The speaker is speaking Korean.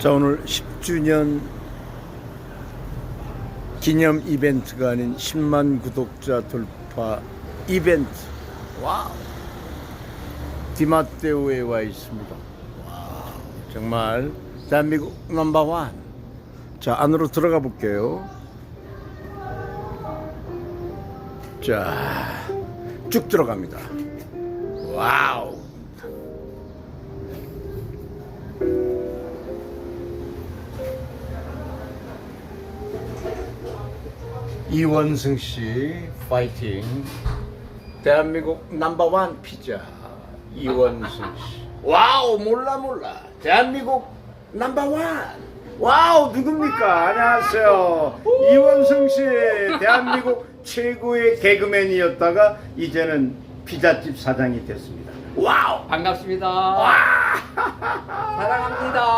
자 오늘 10주년 기념 이벤트가 아닌 10만 구독자 돌파 이벤트. 와우. 디마테오에 와 있습니다. 와우 정말 대한민국 넘버원. 자 안으로 들어가 볼게요. 자 쭉 들어갑니다. 와우 이원승 씨 파이팅. 대한민국 넘버원 피자 이원승 씨. 와우 몰라 몰라. 대한민국 넘버원 와우 누굽니까? 안녕하세요. 이원승 씨 대한민국 최고의 개그맨이었다가 이제는 피자집 사장이 됐습니다. 와우. 반갑습니다. 사랑합니다.